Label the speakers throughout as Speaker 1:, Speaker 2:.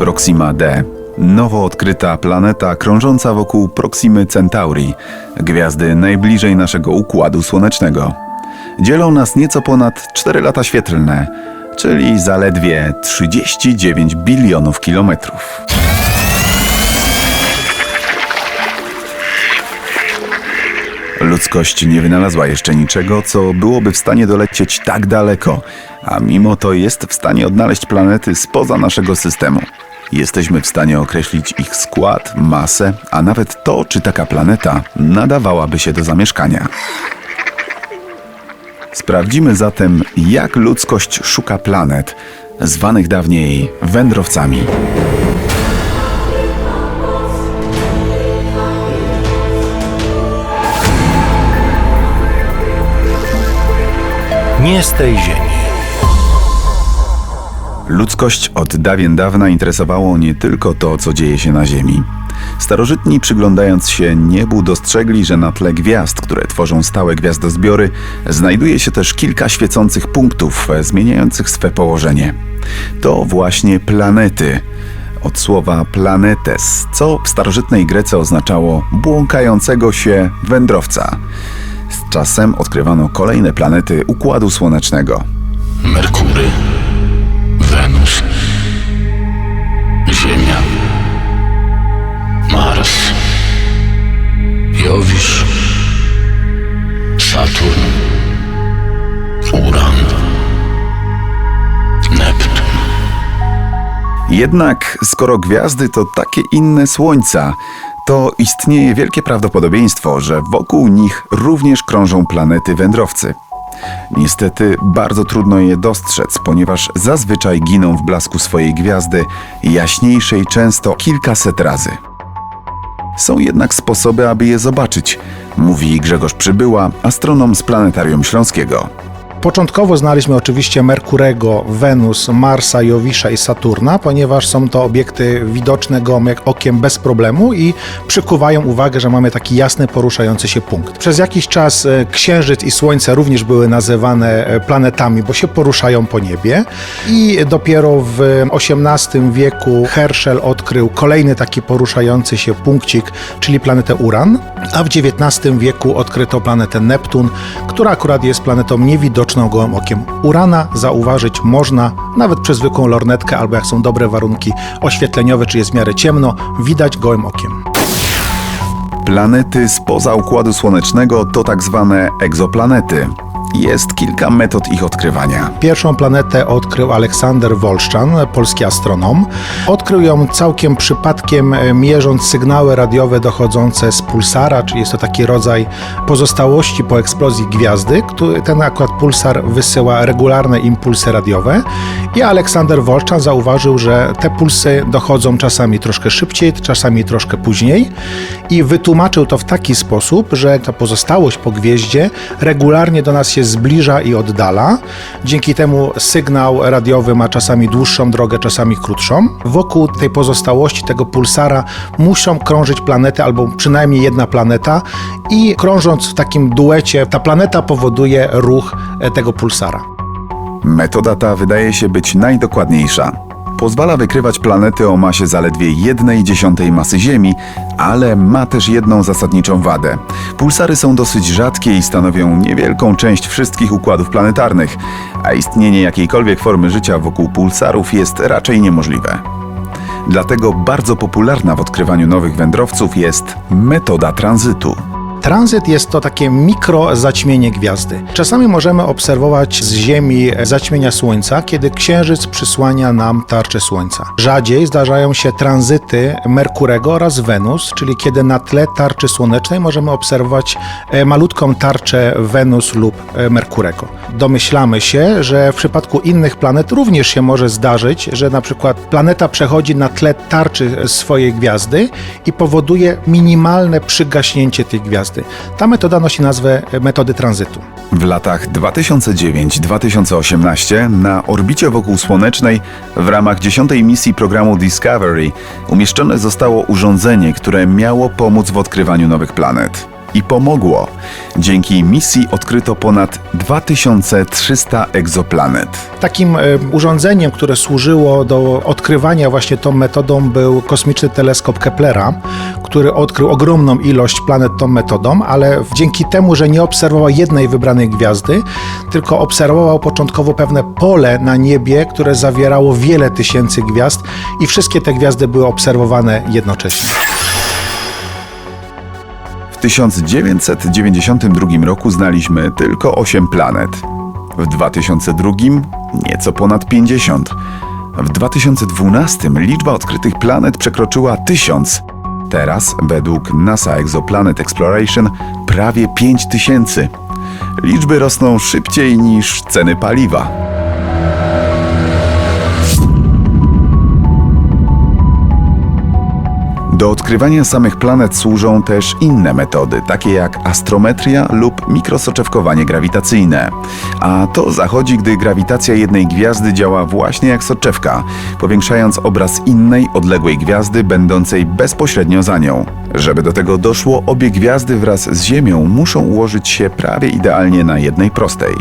Speaker 1: Proxima D. Nowo odkryta planeta krążąca wokół Proximy Centauri, gwiazdy najbliżej naszego układu słonecznego. Dzielą nas nieco ponad 4 lata świetlne, czyli zaledwie 39 bilionów kilometrów. Ludzkość nie wynalazła jeszcze niczego, co byłoby w stanie dolecieć tak daleko, a mimo to jest w stanie odnaleźć planety spoza naszego systemu. Jesteśmy w stanie określić ich skład, masę, a nawet to, czy taka planeta nadawałaby się do zamieszkania. Sprawdzimy zatem, jak ludzkość szuka planet, zwanych dawniej wędrowcami.
Speaker 2: Nie z tej ziemi.
Speaker 1: Ludzkość od dawien dawna interesowało nie tylko to, co dzieje się na Ziemi. Starożytni, przyglądając się niebu, dostrzegli, że na tle gwiazd, które tworzą stałe gwiazdozbiory, znajduje się też kilka świecących punktów, e, zmieniających swe położenie. To właśnie planety. Od słowa planetes, co w starożytnej Grece oznaczało błąkającego się wędrowca. Z czasem odkrywano kolejne planety Układu Słonecznego.
Speaker 3: Merkury, Wenus, Ziemia, Mars, Jowisz, Saturn, Uran, Neptun.
Speaker 1: Jednak skoro gwiazdy to takie inne słońca, to istnieje wielkie prawdopodobieństwo, że wokół nich również krążą planety wędrowcy. Niestety bardzo trudno je dostrzec, ponieważ zazwyczaj giną w blasku swojej gwiazdy, jaśniejszej często kilkaset razy. Są jednak sposoby, aby je zobaczyć, mówi Grzegorz Przybyła, astronom z Planetarium Śląskiego.
Speaker 4: Początkowo znaliśmy oczywiście Merkurego, Wenus, Marsa, Jowisza i Saturna, ponieważ są to obiekty widoczne gołym okiem bez problemu i przykuwają uwagę, że mamy taki jasny, poruszający się punkt. Przez jakiś czas e, Księżyc i Słońce również były nazywane e, planetami, bo się poruszają po niebie i dopiero w XVIII wieku Herschel odkrył kolejny taki poruszający się punkcik, czyli planetę Uran, a w XIX wieku odkryto planetę Neptun, która akurat jest planetą niewidoczną gołym okiem. Urana zauważyć można nawet przez zwykłą lornetkę, albo jak są dobre warunki oświetleniowe, czy jest w miarę ciemno, widać gołym okiem.
Speaker 1: Planety spoza Układu Słonecznego to tak zwane egzoplanety. Jest kilka metod ich odkrywania.
Speaker 4: Pierwszą planetę odkrył Aleksander Wolszczan, polski astronom. Odkrył ją całkiem przypadkiem, e, mierząc sygnały radiowe dochodzące z pulsara, czyli jest to taki rodzaj pozostałości po eksplozji gwiazdy. który- Ten akurat pulsar wysyła regularne impulsy radiowe. I Aleksander Wolszczan zauważył, że te pulsy dochodzą czasami troszkę szybciej, czasami troszkę później. I wytłumaczył to w taki sposób, że ta pozostałość po gwieździe regularnie do nas się zbliża i oddala. Dzięki temu sygnał radiowy ma czasami dłuższą drogę, czasami krótszą. Wokół tej pozostałości, tego pulsara muszą krążyć planety, albo przynajmniej jedna planeta i krążąc w takim duecie, ta planeta powoduje ruch tego pulsara.
Speaker 1: Metoda ta wydaje się być najdokładniejsza. Pozwala wykrywać planety o masie zaledwie 1,1 masy Ziemi, ale ma też jedną zasadniczą wadę. Pulsary są dosyć rzadkie i stanowią niewielką część wszystkich układów planetarnych, a istnienie jakiejkolwiek formy życia wokół pulsarów jest raczej niemożliwe. Dlatego bardzo popularna w odkrywaniu nowych wędrowców jest metoda tranzytu.
Speaker 4: Tranzyt jest to takie mikro zaćmienie gwiazdy. Czasami możemy obserwować z Ziemi zaćmienia Słońca, kiedy Księżyc przysłania nam tarczę Słońca. Rzadziej zdarzają się tranzyty Merkurego oraz Wenus, czyli kiedy na tle tarczy słonecznej możemy obserwować e, malutką tarczę Wenus lub e, Merkurego. Domyślamy się, że w przypadku innych planet również się może zdarzyć, że na przykład planeta przechodzi na tle tarczy swojej gwiazdy i powoduje minimalne przygaśnięcie tej gwiazdy. Ta metoda nosi nazwę metody tranzytu.
Speaker 1: W latach 2009-2018 na orbicie wokół Słonecznej w ramach 10 misji programu Discovery umieszczone zostało urządzenie, które miało pomóc w odkrywaniu nowych planet. I pomogło. Dzięki misji odkryto ponad 2300 egzoplanet.
Speaker 4: Takim e, urządzeniem, które służyło do odkrywania właśnie tą metodą był kosmiczny teleskop Keplera, który odkrył ogromną ilość planet tą metodą, ale dzięki temu, że nie obserwował jednej wybranej gwiazdy, tylko obserwował początkowo pewne pole na niebie, które zawierało wiele tysięcy gwiazd i wszystkie te gwiazdy były obserwowane jednocześnie.
Speaker 1: W 1992 roku znaliśmy tylko 8 planet. W 2002 nieco ponad 50. W 2012 liczba odkrytych planet przekroczyła 1000. Teraz, według NASA Exoplanet Exploration, prawie 5000. Liczby rosną szybciej niż ceny paliwa. Do odkrywania samych planet służą też inne metody, takie jak astrometria lub mikrosoczewkowanie grawitacyjne. A to zachodzi, gdy grawitacja jednej gwiazdy działa właśnie jak soczewka, powiększając obraz innej, odległej gwiazdy będącej bezpośrednio za nią. Żeby do tego doszło, obie gwiazdy wraz z Ziemią muszą ułożyć się prawie idealnie na jednej prostej.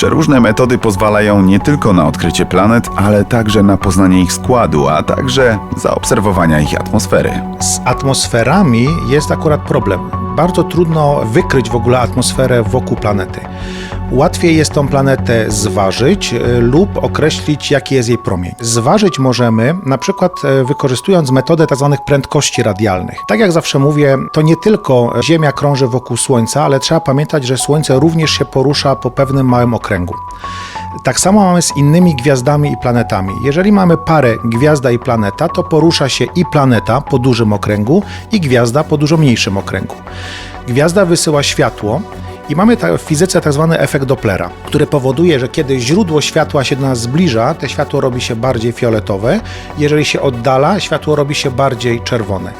Speaker 1: Przeróżne metody pozwalają nie tylko na odkrycie planet, ale także na poznanie ich składu, a także zaobserwowania ich atmosfery.
Speaker 4: Z atmosferami jest akurat problem. Bardzo trudno wykryć w ogóle atmosferę wokół planety. Łatwiej jest tą planetę zważyć y, lub określić, jaki jest jej promień. Zważyć możemy na przykład y, wykorzystując metodę tzw. prędkości radialnych. Tak jak zawsze mówię, to nie tylko Ziemia krąży wokół Słońca, ale trzeba pamiętać, że Słońce również się porusza po pewnym małym okręgu. Tak samo mamy z innymi gwiazdami i planetami. Jeżeli mamy parę gwiazda i planeta, to porusza się i planeta po dużym okręgu, i gwiazda po dużo mniejszym okręgu. Gwiazda wysyła światło. I mamy w fizyce tak zwany efekt Dopplera, który powoduje, że kiedy źródło światła się do nas zbliża, to światło robi się bardziej fioletowe, jeżeli się oddala, światło robi się bardziej czerwone.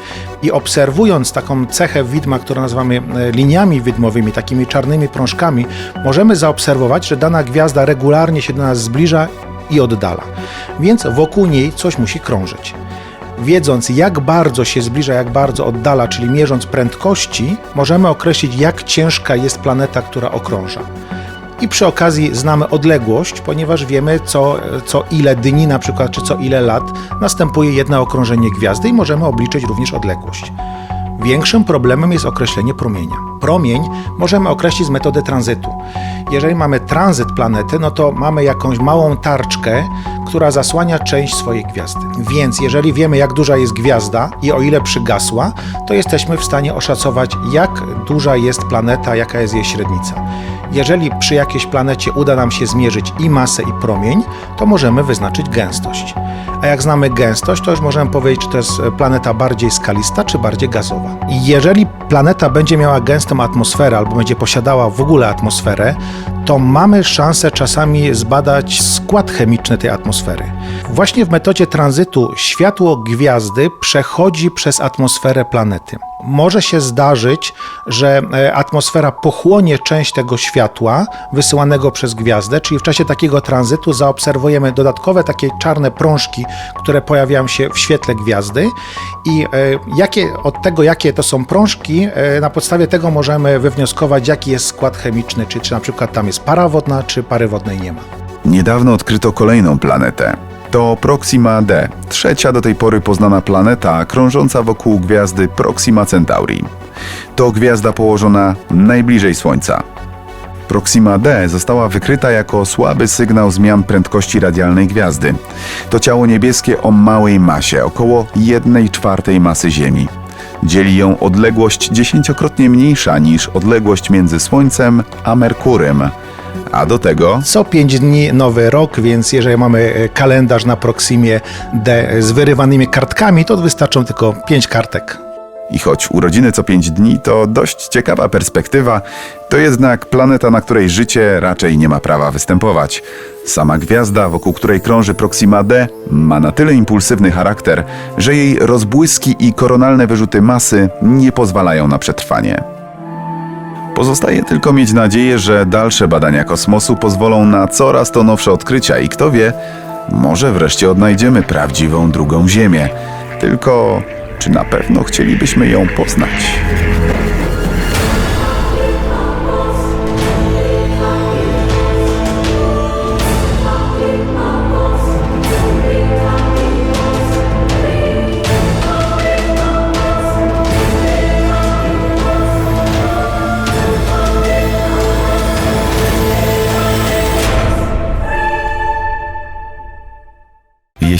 Speaker 4: I obserwując taką cechę widma, którą nazywamy e, liniami widmowymi, takimi czarnymi prążkami, możemy zaobserwować, że dana gwiazda regularnie się do nas zbliża i oddala. Więc wokół niej coś musi krążyć. Wiedząc, jak bardzo się zbliża, jak bardzo oddala, czyli mierząc prędkości, możemy określić, jak ciężka jest planeta, która okrąża. I przy okazji znamy odległość, ponieważ wiemy, co, co ile dni, na przykład, czy co ile lat następuje jedno okrążenie gwiazdy i możemy obliczyć również odległość. Większym problemem jest określenie promienia. Promień możemy określić z metody tranzytu. Jeżeli mamy tranzyt planety, no to mamy jakąś małą tarczkę, która zasłania część swojej gwiazdy. Więc jeżeli wiemy, jak duża jest gwiazda i o ile przygasła, to jesteśmy w stanie oszacować, jak duża jest planeta, jaka jest jej średnica. Jeżeli przy jakiejś planecie uda nam się zmierzyć i masę, i promień, to możemy wyznaczyć gęstość. A jak znamy gęstość, to już możemy powiedzieć, czy to jest planeta bardziej skalista, czy bardziej gazowa. I jeżeli planeta będzie miała gęstą atmosferę, albo będzie posiadała w ogóle atmosferę, to mamy szansę czasami zbadać skład chemiczny tej atmosfery. Właśnie w metodzie tranzytu światło gwiazdy przechodzi przez atmosferę planety. Może się zdarzyć, że e, atmosfera pochłonie część tego światła wysyłanego przez gwiazdę, czyli w czasie takiego tranzytu zaobserwujemy dodatkowe takie czarne prążki, które pojawiają się w świetle gwiazdy i e, jakie, od tego, jakie to są prążki, e, na podstawie tego możemy wywnioskować, jaki jest skład chemiczny, czy, czy na przykład tam jest para wodna, czy pary wodnej nie ma.
Speaker 1: Niedawno odkryto kolejną planetę. To Proxima D, trzecia do tej pory poznana planeta krążąca wokół gwiazdy Proxima Centauri. To gwiazda położona najbliżej Słońca. Proxima D została wykryta jako słaby sygnał zmian prędkości radialnej gwiazdy. To ciało niebieskie o małej masie, około 1 czwartej masy Ziemi. Dzieli ją odległość dziesięciokrotnie mniejsza niż odległość między Słońcem a Merkurem. A do tego
Speaker 4: Co 5 dni nowy rok, więc jeżeli mamy e, kalendarz na Proximie D z wyrywanymi kartkami, to wystarczą tylko 5 kartek.
Speaker 1: I choć urodziny co 5 dni to dość ciekawa perspektywa, to jednak planeta, na której życie raczej nie ma prawa występować. Sama gwiazda, wokół której krąży Proxima D, ma na tyle impulsywny charakter, że jej rozbłyski i koronalne wyrzuty masy nie pozwalają na przetrwanie. Pozostaje tylko mieć nadzieję, że dalsze badania kosmosu pozwolą na coraz to nowsze odkrycia i kto wie, może wreszcie odnajdziemy prawdziwą drugą Ziemię. Tylko czy na pewno chcielibyśmy ją poznać?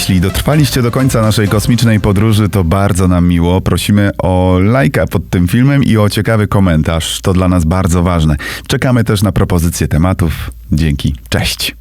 Speaker 1: Jeśli dotrwaliście do końca naszej kosmicznej podróży, to bardzo nam miło. Prosimy o lajka pod tym filmem i o ciekawy komentarz. To dla nas bardzo ważne. Czekamy też na propozycje tematów. Dzięki. Cześć.